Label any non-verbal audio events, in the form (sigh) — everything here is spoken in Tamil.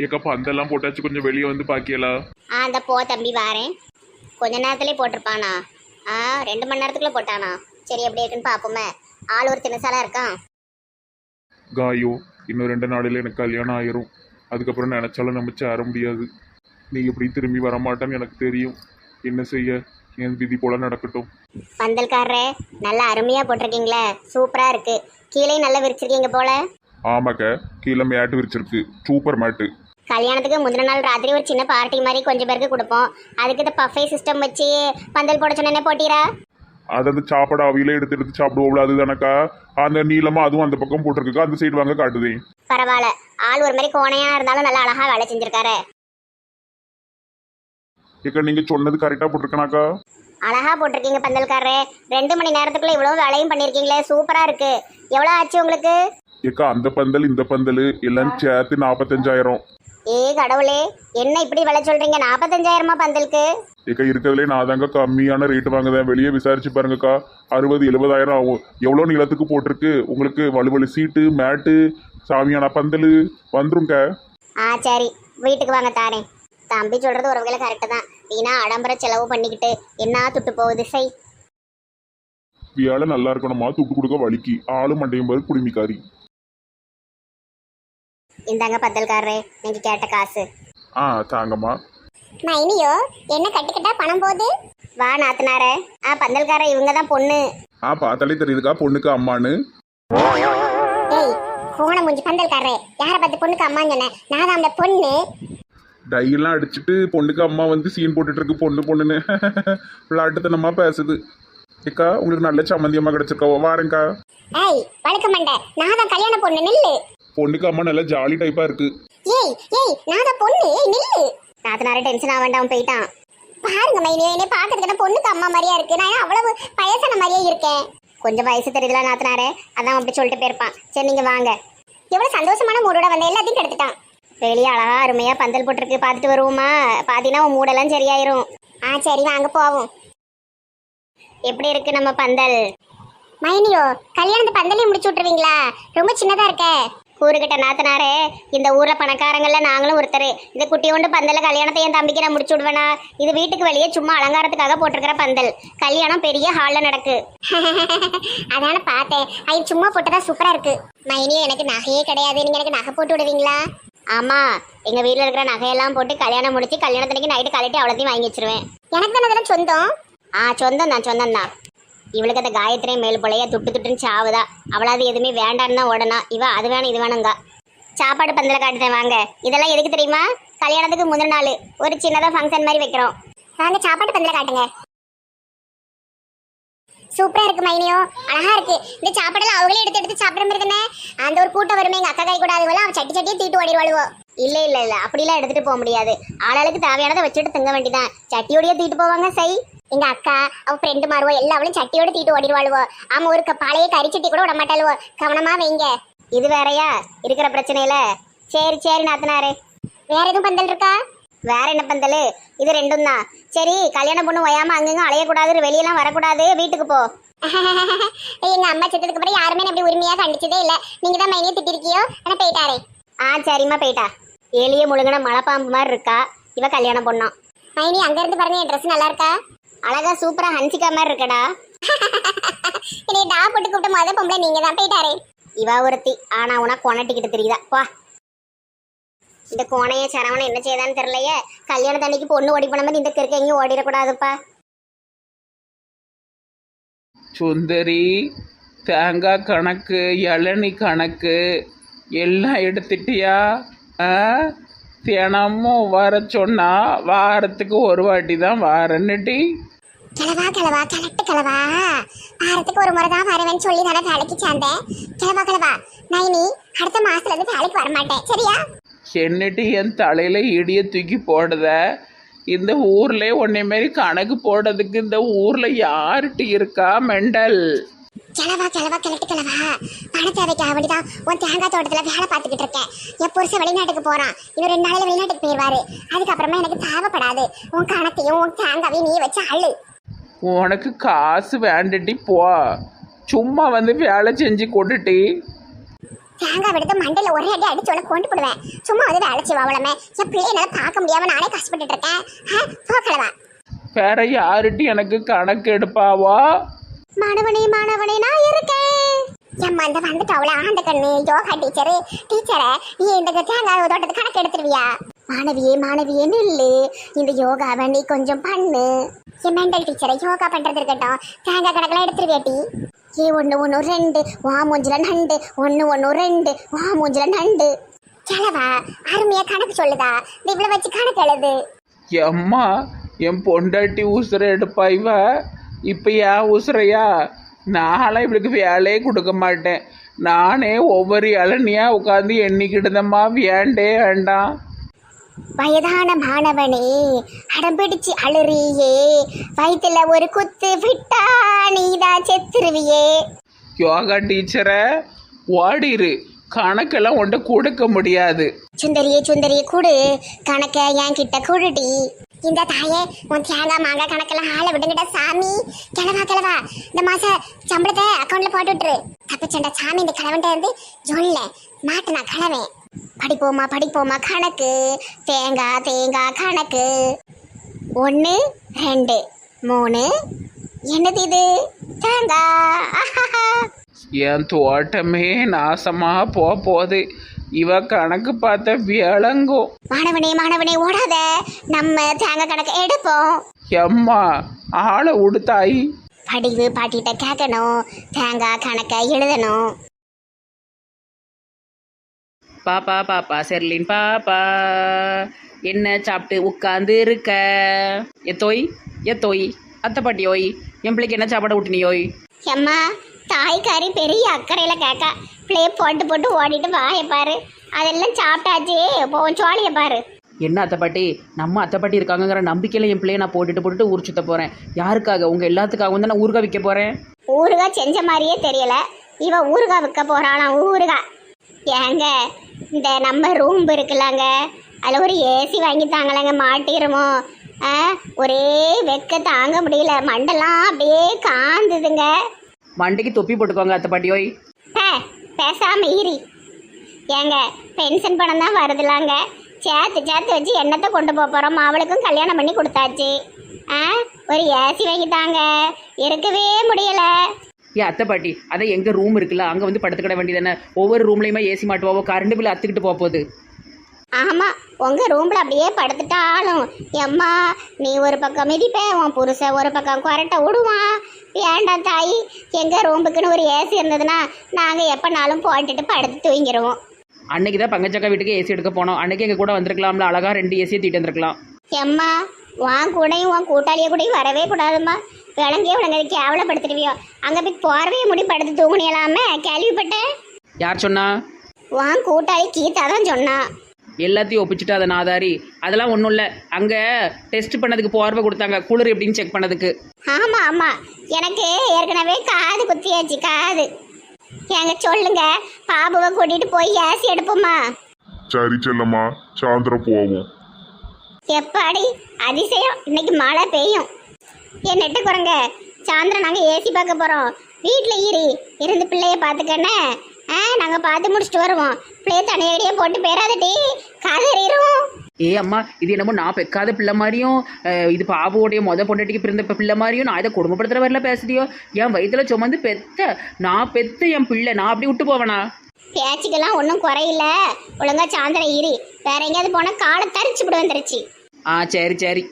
ஏக்கா பந்தெல்லாம் போட்டாச்சு கொஞ்சம் வெளியே வந்து பாக்கியலா? ஆ அந்த போ தம்பி வாரேன். கொஞ்ச நேரத்துலேயே போட்டிருப்பானா? ஆ ரெண்டு மணி நேரத்துக்குள்ளே போட்டானா? சரி எப்படி இருக்குன்னு பார்ப்போமே ஆள் ஒரு தினசாலாக இருக்கான் காயோ இன்னும் ரெண்டு நாளில் எனக்கு கல்யாணம் ஆயிரும். அதுக்கப்புறம் நினைச்சாலும் நம்ம சேர முடியாது. நீ எப்படி திரும்பி வரமாட்டேன்னு எனக்கு தெரியும். என்ன செய்ய? என் விதி போல நடக்கட்டும். பந்தல்காரரே நல்லா அருமையாக போட்டிருக்கீங்களே. சூப்பராக இருக்கு. கீழே நல்லா விரிச்சிருக்கீங்க போல. ஆமாக்க கீழே மேட்டு விரிச்சிருக்கு. சூப்பர் மேட்டு. கல்யாணத்துக்கு முந்தின நாள் ராத்திரி ஒரு சின்ன பார்ட்டி மாதிரி கொஞ்சம் பேருக்கு கொடுப்போம். அதுக்கு இந்த பஃபே சிஸ்டம் வச்சு பந்தல் போட சொன்னேனே போட்டீரா? அது அந்த சாப்பாடு அவையில எடுத்து எடுத்து சாப்பிடுவோம்ல அதுதானக்கா அந்த நீளமா அதுவும் அந்த பக்கம் போட்டிருக்கு அந்த சைடு வாங்க காட்டுதே. பரவாயில்ல. ஆள் ஒரு மாதிரி கோணையா இருந்தாலும் நல்லா அழகா வேலை செஞ்சிருக்காரு. ஏக்கா நீங்க சொன்னது கரெக்டா போட்டிருக்கனாக்கா? அழகா போட்டிருக்கீங்க பந்தல்காரரே. ரெண்டு மணி நேரத்துக்குள்ள இவ்வளோ வேலையும் பண்ணியிருக்கீங்களே சூப்பரா இருக்கு. எவ்வளோ ஆச்சு உங்களுக்கு? ஏக்கா அந்த பந்தல் இந்த பந்தல் எல்லாம் சேர்த்து நாற்பத்தஞ்சாயிரம் ஏ கடவுளே என்ன இப்படி விலை சொல்றீங்க? நாற்பத்தஞ்சாயிரமா பந்தலுக்கு? ஏக்கா இருக்கிறதுலே நான் தாங்க கம்மியான ரேட் வாங்குதேன். வெளியே விசாரிச்சு பாருங்கக்கா. அறுபது எழுபதாயிரம் ஆகும். எவ்வளோ நீளத்துக்கு போட்டிருக்கு? உங்களுக்கு வலுவலு சீட்டு மேட்டு சாமியான பந்தல் வந்துருங்க ஆ சரி. வீட்டுக்கு வாங்க தாரேன் தம்பி சொல்றது ஒரு வகையில் கரெக்டு தான். வீணா ஆடம்பர செலவு பண்ணிக்கிட்டு என்ன துட்டு போகுது? சை வேலை நல்லா இருக்கணுமா? துட்டு கொடுக்க வலிக்கு. ஆளு மண்டையும் பாரு குடுமிக்காரி. இந்தாங்க பந்தல்காரரே நீங்க கேட்ட காசு. ஆ தாங்கம்மா. மைனியோ என்ன கட்டுக்கிட்டா பணம் போகுது? வா நாத்தனாரே. ஆ பந்தல்கார இவங்க தான் பொண்ணு. ஆ பார்த்தாலே தெரியுதுக்கா பொண்ணுக்கு அம்மான்னு. ஏய் கோண மூஞ்சி பந்தல்காரரே. யாரை பார்த்து பொண்ணுக்கு அம்மா சொன்னேன் நான் தான் அந்த பொண்ணு. டையெல்லாம் அடிச்சுட்டு பொண்ணுக்கு அம்மா வந்து சீன் போட்டுட்டு இருக்கு பொண்ணு பொண்ணுன்னு. விளாட்டுத்தனமா பேசுது. ஏக்கா உங்களுக்கு நல்ல சம்மந்தியம்மா கிடைச்சிருக்கா. வாரேங்க்கா ஏய் வழுக்க மண்டை. நான் தான் கல்யாண பொண்ணு நில்லு. பொண்ணுக்கு அம்மா நல்லா ஜாலி டைப்பா இருக்கு. ஏய் ஏய் நான் பொண்ணு. நில்லு. நாத்தனாரே டென்ஷன் ஆக வேண்டாம் போயிட்டான். பாருங்க மைனியோ என்னை பாக்குறதுக்கு பொண்ணுக்கு அம்மா மாதிரியா இருக்கு. நான் அவ்வளவு வயசான மாதிரியே இருக்கேன்? கொஞ்சம் வயசு தெரியுதுல நாத்தனாரே. அதான் அப்படி சொல்லிட்டு போயிருப்பான். சரி நீங்க வாங்க. எவ்வளவு சந்தோஷமான மூடோட வந்த எல்லாத்தையும் கெடுத்துட்டான். வெளியே அழகா அருமையா பந்தல் போட்டிருக்கு. பார்த்துட்டு வருவோமா? பாத்தீங்கன்னா உன் மூடெல்லாம் சரியாயிரும். ஆ சரி வாங்க போவோம். எப்படி இருக்கு நம்ம பந்தல்? மைனியோ கல்யாணத்து பந்தலையும் முடிச்சு விட்டுருவீங்களா? ரொம்ப சின்னதா இருக்க. கூறுகிட்ட நாத்தனாரே இந்த ஊரில் பணக்காரங்களில் நாங்களும் ஒருத்தர். இந்த குட்டியோண்டு பந்தல கல்யாணத்தை என் தம்பிக்கு நான் முடிச்சு விடுவேனா? இது வீட்டுக்கு வெளியே சும்மா அலங்காரத்துக்காக போட்டிருக்கிற பந்தல். கல்யாணம் பெரிய ஹாலில் நடக்கு. (laughs) அதான பார்த்தேன். அது சும்மா போட்டதா சூப்பராக இருக்கு. மைனியோ எனக்கு நகையே கிடையாது. நீங்கள் எனக்கு நகை போட்டு விடுவீங்களா? ஆமா. எங்க வீட்டில் இருக்கிற நகையெல்லாம் போட்டு கல்யாணம் முடிச்சு கல்யாணத்தன்னைக்கு நைட்டு கழட்டி அவ்வளோத்தையும் வாங்கி வச்சிருவேன். எனக்கு தானே அதெல்லாம் சொந்தம்? ஆ சொந்தம் தான் சொந்தம் தான் இவளுக்கு அந்த காயத்ரி மேல் பிள்ளைய துட்டு துட்டுன்னு சாவுதா. அவளாவது எதுவுமே வேண்டான்னு தான் ஓடனா. இவ அது வேணும் இது வேணுங்க சாப்பாடு பந்தல காட்டுறேன் வாங்க. இதெல்லாம் எதுக்கு தெரியுமா? கல்யாணத்துக்கு முதல் நாள். ஒரு சின்னதாக ஃபங்க்ஷன் மாதிரி வைக்கிறோம். வாங்க சாப்பாடு பந்தல காட்டுங்க. சூப்பரா இருக்கு மைனியோ. அழகா இருக்கு. இந்த சாப்பாடெல்லாம் அவங்களே எடுத்து எடுத்து சாப்பிட மாதிரி தானே? அந்த ஒரு கூட்டம் வருமே எங்க அக்கா கை கூட அதுவெல்லாம் சட்டி சட்டியே தீட்டு ஓடிடுவாளுவோ. இல்ல இல்ல இல்ல. அப்படிலாம் எடுத்துட்டு போக முடியாது. ஆளாளுக்கு தேவையானதை வச்சுட்டு திங்க வேண்டியதான் சட்டியோடய தீட்டு போவாங்க சை. எங்க அக்கா அவ ஃப்ரெண்டு மாறுவோ. எல்லாவளும் சட்டியோட தீட்டு ஓடிடுவாளுவோ. ஆமா ஒரு பழைய கறி சட்டி கூட விட மாட்டாளுவோ. கவனமா வைங்க. இது வேறயா? இருக்கிற பிரச்சனையில? சரி சரி நாத்தனாரே. வேற எதுவும் பந்தல் இருக்கா? வேற என்ன பந்தல்? இது ரெண்டும் தான். சரி கல்யாணம் பொண்ணு ஒயாம அங்கங்க அலையக்கூடாது வெளியெல்லாம் வரக்கூடாது. வீட்டுக்கு போ. (laughs) எங்க அம்மா செத்ததுக்கு அப்புறம் யாருமே அப்படி உரிமையா கண்டிச்சதே இல்ல. நீங்க தான் மைனியை திட்டிருக்கியோ? ஆனா போயிட்டாரே. ஆ சரிம்மா போயிட்டா. எலிய முழுங்கின மலைப்பாம்பு மாதிரி இருக்கா? இவ கல்யாணம் பொண்ணோம் மைனி அங்க இருந்து பாருங்க என் ட்ரெஸ் நல்லா இருக்கா அழகா சூப்பரா ஹன்சிகா மாதிரி இருக்கடா. என்னை டா போட்டு கூப்பிட்ட முத பொம்பளை நீங்க தான் போயிட்டாரே. இவ ஒருத்தி. ஆனா உனா கொனட்டிக்கிட்டு தெரியுதா? வா இந்த கோணைய சரவணன் என்ன செய்தான்னு தெரியலையே? கல்யாணத்து அன்னைக்கு பொண்ணு ஓடி போன மாதிரி இந்த கிறுக்க எங்கேயும் ஓடிடக்கூடாதுப்பா. சுந்தரி தேங்காய் கணக்கு இளநி கணக்கு எல்லாம் எடுத்துட்டியா? தினமும் வர சொன்னா வாரத்துக்கு ஒரு வாட்டி தான் வாரன்னுட்டி கிளவா கிளவா கிளட்டு கிளவா வாரத்துக்கு ஒரு முறை தான் வருவேன்னு சொல்லி தானே வேலைக்கு சேர்ந்தேன். கிளவா கிளவா நைனி அடுத்த மாசத்துல இருந்து வேலைக்கு வர மாட்டேன் சரியா? என்னட்டி என் தலையில இடிய தூக்கி போடுத? இந்த ஊர்ல உன்னை மாரி கணக்கு போடுறதுக்கு இந்த ஊர்ல யாருட்டி இருக்கா மெண்டல்? கிளவா கிளவா கிளட்டு கிளவா பண தேவைக்காக வேண்டிதான் உன் தேங்காய் தோட்டத்துல வேலை பார்த்துக்கிட்டு இருக்கேன். என் புருஷன் வெளிநாட்டுக்கு போறான். இன்னும் ரெண்டு நாளையில வெளிநாட்டுக்கு போயிடுவாரு அதுக்கப்புறமா எனக்கு தேவைப்படாது. உன் கணக்கையும் உன் தேங்காவையும் நீ வச்சு அள்ளு. உனக்கு காசு வேண்டட்டி போ. சும்மா வந்து வேலை செஞ்சு கொட்டுட்டி தேங்காய் எடுத்து மண்டையில ஒரே அடி அடிச்சு உள்ள கொண்டு போடுவேன். சும்மா வந்து அழைச்சி வாவலமே என் பிள்ளைய என்னால பார்க்க முடியாம நானே கஷ்டப்பட்டுட்டு இருக்கேன். ஆ, போ கிழவா. வேற யாருட்டி எனக்கு கணக்கு எடுப்பாவா? மாணவனே மாணவனே நான் இருக்கேன். எம்மா இந்த வந்துட்டு ஆண்ட கண்ணு. யோகா டீச்சரு டீச்சரை நீ இந்த தேங்காய் தோட்டத்து கணக்கு எடுத்துருவியா? மாணவியே மாணவியே நில்லு. இந்த யோகாவை நீ கொஞ்சம் பண்ணு. என் மெண்டல் டீச்சரை யோகா பண்றது இருக்கட்டும். தேங்காய் கணக்கெல்லாம் எடுத்துருவேட்டி ஏ ஒன்று ஒன்று ரெண்டு. வா மூஞ்சில நண்டு. ஒன்று ஒன்று ரெண்டு. வா மூஞ்சில நண்டு. கிழவா அருமையாக கணக்கு சொல்லுதா. இவ்வளோ இவ்வளவு வச்சு கணக்கு எழுது. எம்மா என் பொண்டாட்டி ஊசுற எடுப்பா இவ. இப்போ ஏன் உசுரையா? நான்லாம் இவளுக்கு வேலையே கொடுக்க மாட்டேன். நானே ஒவ்வொரு இளநியா உட்காந்து எண்ணிக்கிடுதம்மா வேண்டே வேண்டாம். வயதான மாணவனே அடம்பிடிச்சு அழுறியே. வயித்துல ஒரு குத்து விட்டா நீதான் செத்துருவியே. யோகா டீச்சரை ஓடிரு. கணக்கெல்லாம் உன்ட்ட கொடுக்க முடியாது. சுந்தரியே சுந்தரியே கூடு. கணக்க என் கிட்ட கூடுடி. இந்த தாயே உன் தேங்காய் மாங்காய் கணக்கெல்லாம் ஆளை விடுங்கடா சாமி. கிளவா கிளவா இந்த மாச சம்பளத்தை அக்கௌண்ட்ல போட்டு விட்டுரு. தப்பிச்சண்டா சாமி இந்த கிழவன்ட்ட இருந்து சொல்ல நான் கிழவன் படிப்போமா படிப்போமா கணக்கு. தேங்காய் தேங்காய் கணக்கு. ஒன்று ரெண்டு மூணு. என்னது இது? தேங்காய். என் தோட்டமே நாசமா போ போகுது. இவ கணக்கு பார்த்த விளங்கும் மாணவனே மாணவனே ஓடாத. நம்ம தேங்காய் கணக்கு எடுப்போம். எம்மா ஆளை உடுத்தாய். படிவு பாட்டிகிட்ட கேட்கணும். தேங்காய் கணக்கை எழுதணும். பாப்பா பாப்பா செர்லின் பாப்பா என்ன சாப்பிட்டு உட்காந்து இருக்க? எத்தோய் எத்தோய் அத்தை பாட்டி ஓய் என் பிள்ளைக்கு என்ன சாப்பாடு ஊட்டினியோய்? எம்மா தாய்க்காரி பெரிய அக்கறையில கேட்க பிள்ளைய போட்டு போட்டு ஓடிட்டு வாய பாரு. அதெல்லாம் சாப்பிட்டாச்சு. போவோம் சோழிய பாரு. என்ன அத்தை பாட்டி? நம்ம அத்தை பாட்டி இருக்காங்கங்கிற நம்பிக்கையில் என் பிள்ளைய நான் போட்டுட்டு போட்டுட்டு ஊர் சுத்த போகிறேன் யாருக்காக? உங்கள் எல்லாத்துக்காகவும் தான் நான் ஊறுகாய் விற்க போகிறேன் ஊறுகாய் செஞ்ச மாதிரியே தெரியல. இவ ஊறுகாய் விற்க போறாளாம் ஊறுகாய். ஏங்க இந்த நம்ம ரூம் இருக்குல்லங்க. அதில் ஒரு ஏசி வாங்கி தாங்கலங்க மாட்டிருமோ? ஆ ஒரே வெக்க தாங்க முடியல. மண்டெல்லாம் அப்படியே காந்துதுங்க. மண்டைக்கு தொப்பி போட்டுக்கோங்க அத்தை பாட்டி ஓய். பே பேசாம ஈரி ஏங்க பென்ஷன் பணம் தான் வருதுலாங்க. சேர்த்து சேர்த்து வச்சு என்னத்தை கொண்டு போக போகிறோம் அவளுக்கும் கல்யாணம் பண்ணி கொடுத்தாச்சு. ஆ ஒரு ஏசி வாங்கிட்டாங்க இருக்கவே முடியல. ஏன் அத்தை பாட்டி அதை எங்கள் ரூம் இருக்குல்ல அங்கே வந்து படுத்துக்கிட வேண்டியதானே ஒவ்வொரு ரூம்லேயுமே ஏசி மாட்டுவோம் கரண்ட் பில் அத்துக்கிட்டு போக போகுது. ஆமாம் உங்கள் ரூமில் அப்படியே படுத்துட்டாலும் எம்மா நீ ஒரு பக்கம் மிதிப்ப உன் புருஷன் ஒரு பக்கம் கொரட்டை விடுவான். வேண்டாம் தாய் எங்கள் ரூமுக்குன்னு ஒரு ஏசி இருந்ததுன்னா நாங்கள் எப்போனாலும் போட்டுட்டு படுத்து தூங்கிடுவோம் அன்னைக்கு தான் பங்கச்சக்கா வீட்டுக்கு ஏசி எடுக்க போனோம். அன்னைக்கு எங்கள் கூட வந்திருக்கலாம்ல அழகாக ரெண்டு ஏசியை தீட்டு வந்திருக்கலாம். எம்மா உன் கூடயும் உன் கூட்டாளிய கூடயும் வரவே கூடாதும்மா. விளங்கே உனக்கு கேவலப்படுத்திடுவியோ. அங்கே போய் போறவே முடி படுத்து தூங்குனியலாமே கேள்விப்பட்டேன். யார் சொன்னா? உன் கூட்டாளி கீதா தான் சொன்னா. எல்லாத்தையும் ஒப்பிச்சுட்டு அதை நாதாரி அதெல்லாம் ஒன்றும் இல்லை. அங்கே டெஸ்ட் பண்ணதுக்கு போர்வை கொடுத்தாங்க. குளிர் எப்படின்னு செக் பண்ணதுக்கு. ஆமா ஆமா. எனக்கு ஏற்கனவே காது குத்தியாச்சு காது. ஏங்க சொல்லுங்க. பாபுவை கூட்டிட்டு போய் ஏசி எடுப்போமா? சரி செல்லம்மா. சாயந்தரம் போவோம். எப்பாடி? அதிசயம். இன்னைக்கு மழை பெய்யும். என் நெட்டு குரங்க? சாயந்தரம் நாங்கள் ஏசி பார்க்க போகிறோம் வீட்டில் ஈரி. இருந்து பிள்ளைய பார்த்துக்கண்ணே. ஆ நாங்கள் பார்த்து முடிச்சுட்டு வருவோம். பிள்ளைய தனியடியே போட்டு போயிடாதடி கதறிடும் ஏ அம்மா இது என்னமோ நான் பெக்காத பிள்ளை மாதிரியும் அஹ், இது பாபுவோடைய மொத பொண்டாட்டிக்கு பிறந்த பி- பிள்ளை மாதிரியும் நான் இதை குடும்பப்படுத்துகிற வரல பேசுறியோ என் வயித்துல சுமந்து பெத்த நான் பெத்த என் பிள்ளை நான் அப்படி விட்டு போவேனா? பேச்சுக்கெல்லாம் ஒன்றும் குறையில. ஒழுங்கா சாயந்தரம் ஈரி வேற எங்கேயாவது போனால் காலை தரிச்சு விட வந்துருச்சு ஆ சரி சரி.